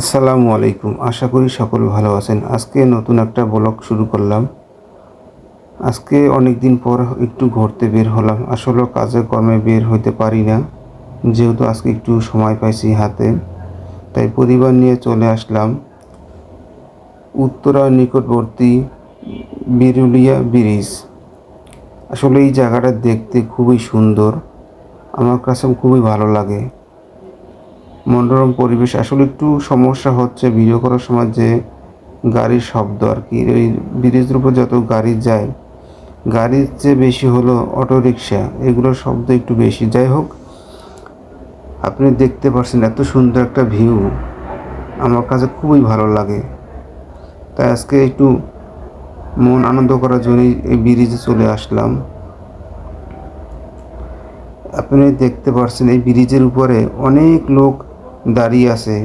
আসসালামু আলাইকুম। আশা করি সকলে ভালো আছেন। আজকে নতুন একটা ব্লগ শুরু করলাম। আজকে অনেক দিন পর একটু ঘুরতে বের হলাম। আসলে কাজে কর্মে বের হইতে পারি না। যেহেতু আজকে একটু সময় পাইছি হাতে, তাই পরিবার নিয়ে চলে আসলাম। উত্তরা নিকটবর্তী বিরুলিয়া ব্রিজ। আসলে এই জায়গাটা দেখতে খুবই সুন্দর। আমার কাছে খুবই ভালো লাগে। মনোরম পরিবেশ। আসলে একটু সমস্যা হচ্ছে ভিডিও করার সময় যে গাড়ির শব্দ আর কি। ওই ব্রিজের উপর যত গাড়ি যায়, গাড়ির চেয়ে বেশি হলো অটো রিক্সা এগুলোর শব্দ একটু বেশি। যাই হোক, আপনি দেখতে পাচ্ছেন এত সুন্দর একটা ভিউ আমার কাছে খুবই ভালো লাগে। তাই আজকে একটু মন আনন্দ করার জন্যই এই ব্রিজে চলে আসলাম। আপনি দেখতে পাচ্ছেন এই ব্রিজের উপরে অনেক লোক দাঁড়িয়ে আছে।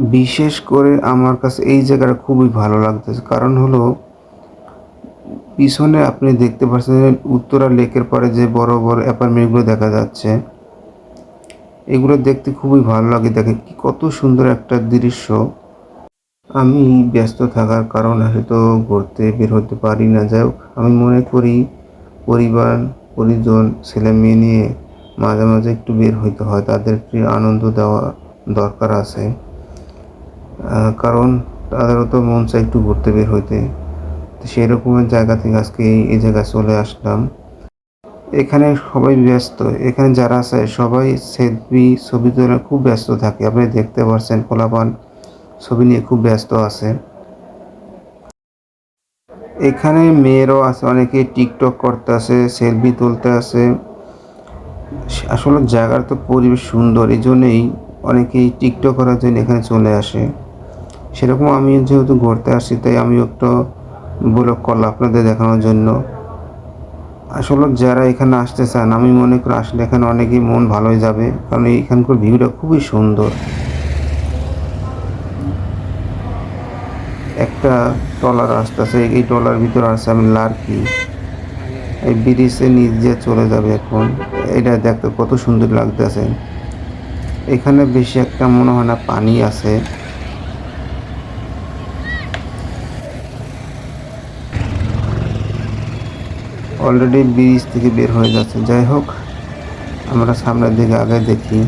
বিশেষ করে আমার কাছে এই জায়গাটা খুবই ভালো লাগতেছে। কারণ হলো, পিছনে আপনি দেখতে পাচ্ছেন উত্তরা লেকের পরে যে বড় বড় অ্যাপার্টমেন্টগুলো দেখা যাচ্ছে। এগুলো দেখতে খুবই ভালো লাগে দেখেন কি কত সুন্দর একটা দৃশ্য। আমি ব্যস্ত থাকার কারণে হয়তো ঘুরতে বের হতে পারি না। যাই আমি মনে করি, পরিবার, পরিজন ছেলে মেয়ে নিয়ে মাঝে মাঝে একটু বের হইতে হয়। তাদেরকে আনন্দ দেওয়া দরকার আছে। কারণ তাদেরও তো মন চাই একটু ঘুরতে বের হইতে। তো সেই রকমের জায়গা থেকে আজকে এই- জায়গায় চলে আসলাম। এখানে সবাই ব্যস্ত। এখানে যারা আছে, সবাই সেলফি ছবি তোলা খুব ব্যস্ত থাকে। আপনি দেখতে পাচ্ছেন পোলাপান ছবি নিয়ে খুব ব্যস্ত আছে। এখানে মেয়েরাও আছে, অনেকে টিকটক করতে আছে সেলফি তুলতে আছে আসলে জায়গার তো পরিবেশ সুন্দর, এই জন্যই অনেকেই টিকটক করার জন্য এখানে চলে আসে। সেরকম আমি যেহেতু ঘুরতে আসছি, তাই আমি একটু ব্লগ করলাম আপনাদের দেখানোর জন্য। আসলে যারা এখানে আসতে চান, আমি মনে করি আসলে এখানে অনেকেই মন ভালোই যাবে, কারণ এখানকার ভিউটা খুবই সুন্দর। একটা টলার আসতেছে, এই টলার ভিতরে আসছে আমি লার্কি। এই ব্রিজে নিচ দিয়ে চলে যাবে এখন। এটা দেখতে কত সুন্দর লাগতেছে। এখানে বেশি একটা মনে হয় না পানি আছে। অলরেডি ব্রিজ থেকে বের হয়ে যাচ্ছে। যাই হোক, আমরা সামনের দিকে আগে দেখি।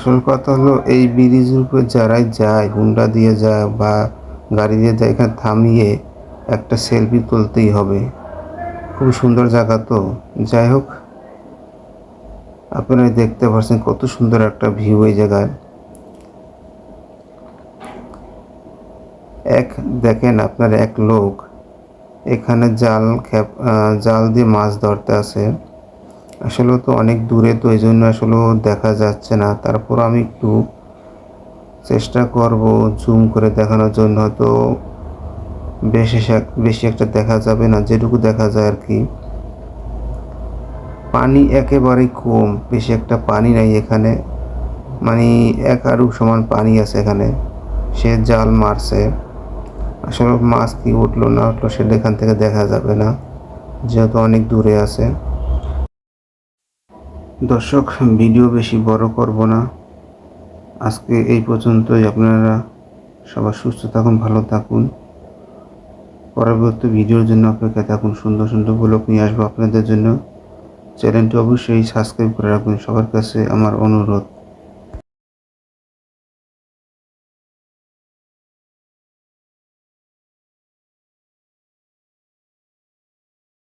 আসল কথা হলো, এই ব্রিজের উপর যারাই যায়, হুন্ডা দিয়ে যায় বা গাড়ি দিয়ে যায়, এখানে থামিয়ে একটা সেলফি তুলতেই হবে। খুব সুন্দর জায়গা তো। যাই হোক, আপনারা দেখতে পাচ্ছেন কত সুন্দর একটা ভিউ এই জায়গায়। এক দেখেন আপনার এক লোক, এখানে জাল খেপ জাল দিয়ে মাছ ধরতে আছে আসলে তো অনেক দূরে তো এই জন্য আসলে দেখা যাচ্ছে না। তারপর আমি একটু চেষ্টা করব জুম করে দেখানোর জন্য। হয়তো বেশি বেশি একটা দেখা যাবে না, যেটুকু দেখা যায় আর কি পানি একেবারেই কম, বেশি একটা পানি নাই এখানে। মানে এক আরু সমান পানি আছে এখানে। সে জাল মারছে। আসলে মাছ কি উঠল না উঠল সেটা এখান থেকে দেখা যাবে না, যেহেতু অনেক দূরে আছে। দর্শক, ভিডিও বেশি বড় করব না। আজকে এই পর্যন্তই। আপনারা সবাই সুস্থ থাকুন, ভালো থাকুন। পরবর্তী ভিডিওর জন্য অপেক্ষা থাকুন। সুন্দর সুন্দর ব্লগ নিয়ে আসব আপনাদের জন্য। চ্যানেলটি অবশ্যই সাবস্ক্রাইব করে রাখবেন। সবার কাছে আমার অনুরোধ।